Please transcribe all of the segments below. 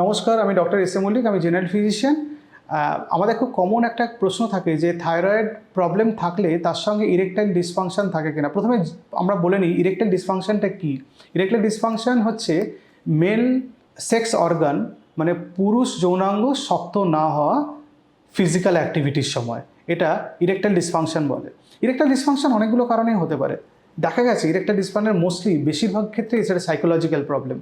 নমস্কার, আমি doctor S A Mallick, আমি জেনারেল ফিজিশিয়ান। আমাদের খুব কমন একটা প্রশ্ন থাকে যে থাইরয়েড প্রবলেম থাকলে তার সঙ্গে ইরেকটাইল ডিসফাংশন থাকে কিনা? প্রথমে আমরা বলে নিই ইরেকটাইল ডিসফাংশনটা কী? ইরেকটাইল ডিসফাংশন হচ্ছে মেল সেক্স অর্গান মানে পুরুষ যৌনাঙ্গ শক্ত না হওয়া ফিজিক্যাল অ্যাক্টিভিটির সময়। এটা ইরেকটাইল ডিসফাংশন বলে। ইরেকটাইল ডিসফাংশন অনেকগুলো কারণেই হতে পারে। দেখা গেছে ইরেকটাইল ডিসফাংশনের মোস্টলি বেশিরভাগ ক্ষেত্রে সেটা সাইকোলজিক্যাল প্রবলেম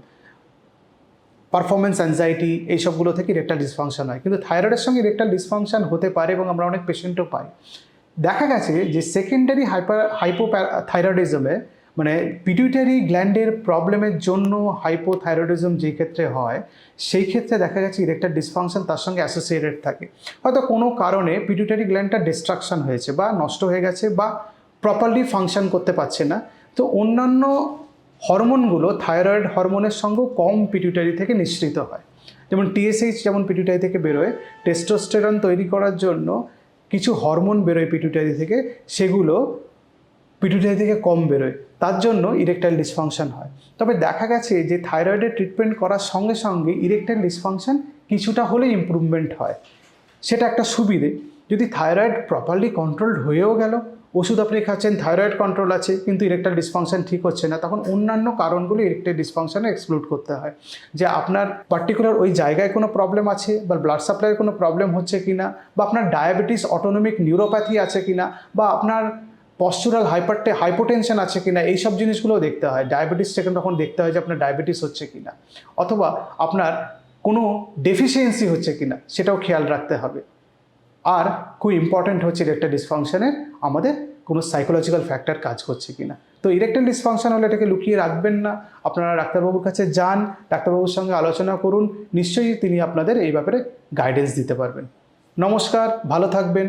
পারফরমেন্স অ্যাংজাইটি এইসবগুলো থেকে ইরেকটাল ডিসফাংশন হয়। কিন্তু থাইরয়েডের সঙ্গে ইরেকটাল ডিসফাংশন হতে পারে এবং আমরা অনেক পেশেন্টও পাই। দেখা গেছে যে সেকেন্ডারি হাইপার হাইপো থাইরয়েডিজমে মানে পিটুইটারি গ্ল্যান্ডের প্রবলেমের জন্য হাইপোথাইরয়েডিজম যেই ক্ষেত্রে হয়, সেই ক্ষেত্রে দেখা গেছে ইরেকটাল ডিসফাংশন তার সঙ্গে অ্যাসোসিয়েটেড থাকে। হয়তো কোনো কারণে পিটুইটারি গ্ল্যান্ডটা ডিস্ট্রাকশন হয়েছে বা নষ্ট হয়ে গেছে বা প্রপারলি ফাংশন করতে পারছে না। তো অন্যান্য হরমোনগুলো থাইরয়েড হরমোনের সঙ্গেও কম পিটুইটারি থেকে নিঃসৃত হয়। যেমন টিএসএইচ যেমন পিটুইটারি থেকে বেরোয় টেস্টোস্টেরন তৈরি করার জন্য কিছু হরমোন বেরোয় পিটুইটারি থেকে, সেগুলো পিটুইটারি থেকে কম বেরোয়। তার জন্য ইরেকটাইল ডিসফাংশন হয়। তবে দেখা গেছে যে থাইরয়েডের ট্রিটমেন্ট করার সঙ্গে সঙ্গে ইরেকটাইল ডিসফাংশন কিছুটা হলে ইমপ্রুভমেন্ট হয়। সেটা একটা সুবিধে। যদি থাইরয়েড প্রপারলি কন্ট্রোলড হয়েও গেল, ওষুধ আপনি খাচ্ছেন থাইরয়েড কন্ট্রোল আছে, কিন্তু ইরেকটাল ডিসফাংশন ঠিক হচ্ছে না, তখন অন্যান্য কারণগুলো ইরেকটাল ডিসফাংশনে এক্সক্লুড করতে হয়। যে আপনার পার্টিকুলার ওই জায়গায় কোনো প্রবলেম আছে, বা ব্লাড সাপ্লাইয়ের কোনো প্রবলেম হচ্ছে কি না বা আপনার ডায়াবেটিস অটোনমিক নিউরোপ্যাথি আছে কি না বা আপনার পশ্চুরাল হাইপারটে হাইপোটেনশন আছে কি কিনা এইসব জিনিসগুলোও দেখতে হয়। ডায়াবেটিস থেকে তখন দেখতে হয় যে আপনার ডায়াবেটিস হচ্ছে কিনা, অথবা আপনার কোনো ডেফিসিয়েন্সি হচ্ছে কিনা, সেটাও খেয়াল রাখতে হবে। আর খুব ইম্পর্ট্যান্ট হচ্ছে ইরেকটাল ডিসফাংশনের আমাদের কোনো সাইকোলজিক্যাল ফ্যাক্টর কাজ করছে কি না তো ইরেকটাল ডিসফাংশন হলে এটাকে লুকিয়ে রাখবেন না। আপনারা ডাক্তারবাবুর কাছে যান, ডাক্তারবাবুর সঙ্গে আলোচনা করুন, নিশ্চয়ই তিনি আপনাদের এই ব্যাপারে গাইডেন্স দিতে পারবেন। নমস্কার, ভালো থাকবেন।